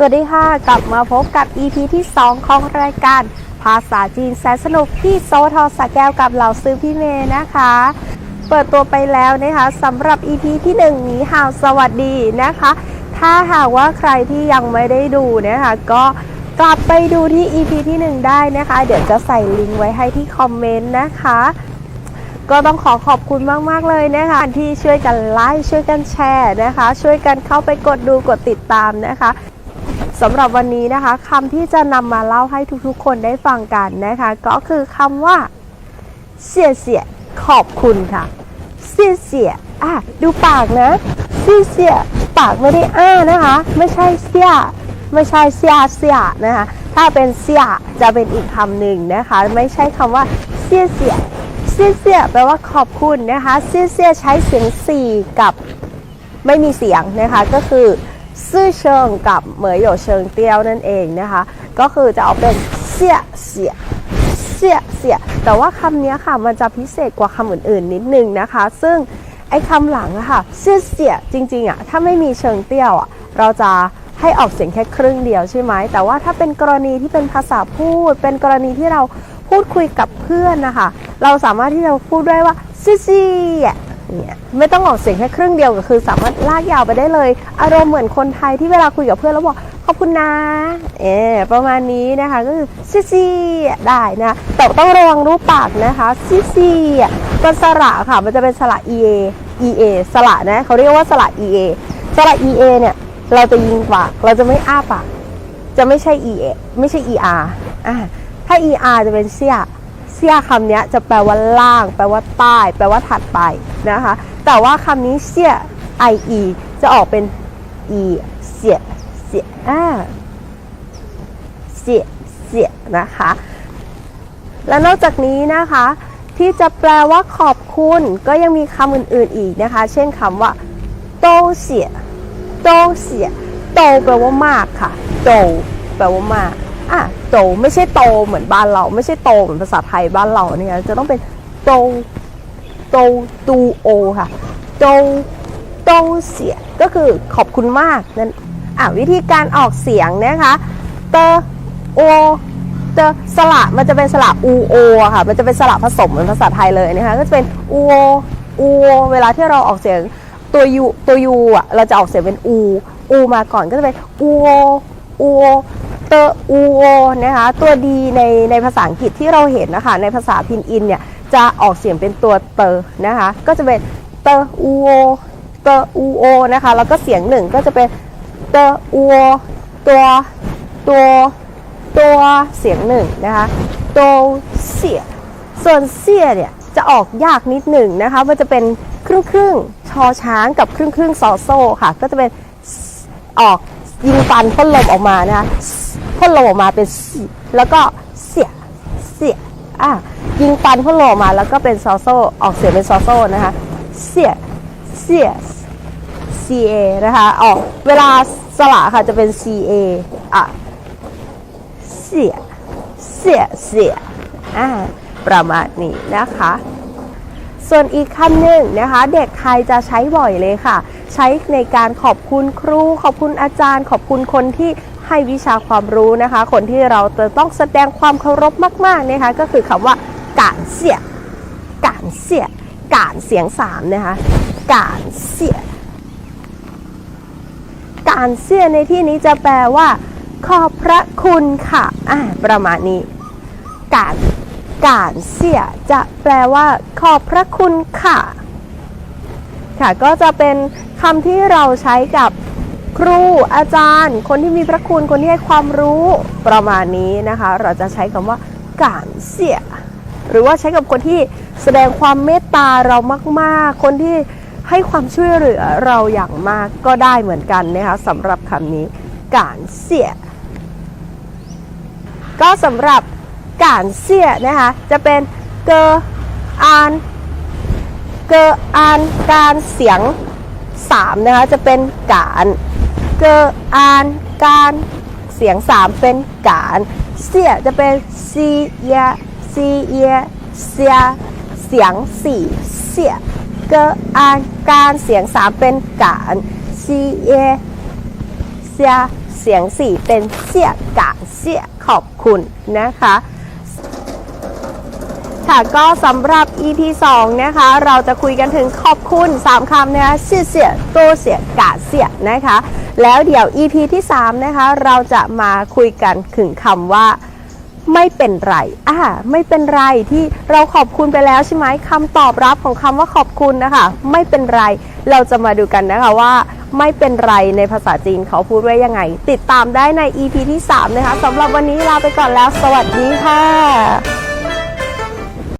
สวัสดีค่ะ กลับมาพบกับ EP ที่ 2 ของรายการ ภาษาจีนแสนสนุกที่โซทอสาแก้วกับเหล่าซื้อพี่เมย์นะคะ เปิดตัวไปแล้วนะคะสำหรับ EP ที่1หนีห่าวสวัสดีนะคะ ถ้าหากว่าใครที่ยังไม่ได้ดูนะคะก็กลับไปดูที่ EP ที่ 1 ได้นะคะ เดี๋ยวจะใส่ลิงก์ไว้ให้ที่คอมเมนต์นะคะก็ต้องขอขอบคุณมาก ๆ เลยนะคะที่ช่วยกันไลค์ช่วยกันแชร์นะคะ ช่วยกันเข้าไปกดดูกดติดตามนะคะ สำหรับวันนี้นะคะคำที่จะนำมาเล่าให้ทุกๆ คนได้ฟังกันนะคะ ก็คือคำว่าเสียเสียขอบคุณค่ะเสียเสียอะดูปากนะเสียเสียปากไม่ได้อ้านะคะ ไม่ใช่เสียไม่ใช่เสียเสียนะคะ ถ้าเป็นเสียจะเป็นอีกคำหนึ่งนะคะ ไม่ใช่คำว่าเสียเสียเซี่ยเซี่ยแปลว่าขอบคุณนะคะเซี่ยเซี่ยใช้เสียงสี่กับไม่มีเสียงนะคะก็คือ ซื่อเชิงกับเหมยโหยเชิงเตี้ยวนั่นเองนะคะ ก็คือจะเอาเป็นเซี่ยเสียเซี่ยเสียแต่ว่าคำนี้ค่ะมันจะพิเศษกว่าคำอื่นๆ นิดนึงนะคะ ซึ่งไอ้คำหลังอะค่ะเซี่ยเสียจริงๆอะถ้าไม่มีเชิงเตี้ยวอะเราจะให้ออกเสียงแค่ครึ่งเดียวใช่ไหมแต่ว่าถ้าเป็นกรณีที่เป็นภาษาพูด เป็นกรณีที่เราพูดคุยกับเพื่อนนะคะ เราสามารถที่จะพูดได้ว่าซี่ซี่อะ เนี่ยไม่ต้องออกเสียงแค่ครึ่งเดียวก็คือ สามารถลากยาวไปได้เลย อารมณ์เหมือนคนไทยที่เวลาคุยกับเพื่อนแล้วบอกขอบคุณนะเออประมาณนี้นะคะก็คือซีซีได้นะแต่ต้องระวังรูปปากนะคะซีซี่อะตัวสระค่ะมันจะเป็นสระ e a e a สระนะเขาเรียกว่าสระ e a สระ e a เนี่ยเราจะยิงปากเราจะไม่อ้าปากจะไม่ใช่ e a ไม่ใช่ e r อ่าถ้า e r จะเป็นเสีย เสียคำนี้จะแปลว่าล่าง แปลว่าใต้ แปลว่าถัดไปนะคะ แต่ว่าคำนี้เสี้ย i e จะออกเป็น e เสียเสียอ่าเสียเสียนะคะ และนอกจากนี้นะคะ ที่จะแปลว่าขอบคุณก็ยังมีคำอื่นๆอีกนะคะ เช่นคำว่าโตเสียโตเสียโตแปลว่ามากค่ะโตแปลว่ามาก อะโตไม่ใช่โตเหมือนบ้านเรา ไม่ใช่โตเหมือนภาษาไทยบ้านเราเนี่ยจะต้องเป็นโตโตตูโอค่ะโตโตเสียก็คือขอบคุณมากนั่นอะวิธีการออกเสียงนะคะเตโอเจอสระมันจะเป็นสระอูโอค่ะ มันจะเป็นสระผสมเหมือนภาษาไทยเลยนะคะก็จะเป็นอูโออูโอเวลาที่เราออกเสียงตัวยูตัวยูอะเราจะออกเสียงเป็นอูอูมาก่อนก็จะเป็นอูโออูโเตออูโอนะคะตัวดีในในภาษาอังกฤษที่เราเห็นนะคะในภาษาพินอินเนี่ยจะออกเสียงเป็นตัวเตอนะคะก็จะเป็นเตออูโอเตออูโอนะคะแล้วก็เสียงหนึ่งก็จะเป็นเตออูโอตัวตัวตัวเสียงหนึ่งนะคะโตเสียส่วนเสียเนี่ยจะออกยากนิดหนึ่งนะคะมันจะเป็นครึ่งครึ่งชอช้างกับครึ่งครึ่งซอโซ่ค่ะก็จะเป็นออก ยิงฟันพ่นลมออกมานะคะพ่นลมออกมาเป็นแล้วก็เสียเสียอะยิงฟันพ่นลมออกมาแล้วก็เป็นซอโซออกเสียงเป็นซอโซนะคะเสียเสีย CA นะคะออกเวลาสระค่ะจะเป็น CA อะเสียเสียเสียอ่าประมาณนี้นะคะ ส่วนอีกคำหนึ่งนะคะ เด็กไทยจะใช้บ่อยเลยค่ะ ใช้ในการขอบคุณครู ขอบคุณอาจารย์ ขอบคุณคนที่ให้วิชาความรู้นะคะ คนที่เราจะต้องแสดงความเคารพมากๆนะคะ ก็คือคำว่าการเสียการเสียการเสียงสามนะคะการเสียการเสียในที่นี้จะแปลว่า ขอบพระคุณค่ะอ่าประมาณนี้ การการเสียจะแปลว่า ขอบพระคุณค่ะ ค่ะก็จะเป็น คำที่เราใช้กับครูอาจารย์ คนที่มีพระคุณคนที่ให้ความรู้ประมาณนี้นะคะ เราจะใช้คำว่าการเสีย หรือว่าใช้กับคนที่แสดงความเมตตาเรามากๆ คนที่ให้ความช่วยเหลือเราอย่างมากก็ได้เหมือนกันนะคะสำหรับคำนี้การเสีย ก็สำหรับการเสียนะคะจะเป็นเกออานเกออานการเสียง สามนะคะ จะเป็นการเกออานการเสียงสามเป็นการเสียจะเป็นซีเอียซีเอียเสียเสียงสี่เสียเกออานการเสียงสามเป็นการซีเอเสียเสียง 4 เป็นเสียกะเสียขอบคุณนะคะ ค่ะก็สำหรับ EP 2 นะคะ เราจะคุยกันถึงขอบคุณ 3คำนะคะเสียเสียโตเสียกะเสียนะคะ แล้วเดี๋ยว EP ที่ 3 นะคะ เราจะมาคุยกันถึงคำว่าไม่เป็นไรอ่าไม่เป็นไรที่เราขอบคุณไปแล้วใช่ไหมคำตอบรับของคำว่าขอบคุณนะคะ ไม่เป็นไร เราจะมาดูกันนะคะว่า ไม่เป็นไรในภาษาจีนเขาพูดไว้ยังไง ติดตามได้ใน EP ที่ 3 นะคะสำหรับวันนี้ลาไปก่อนแล้ว สวัสดีค่ะ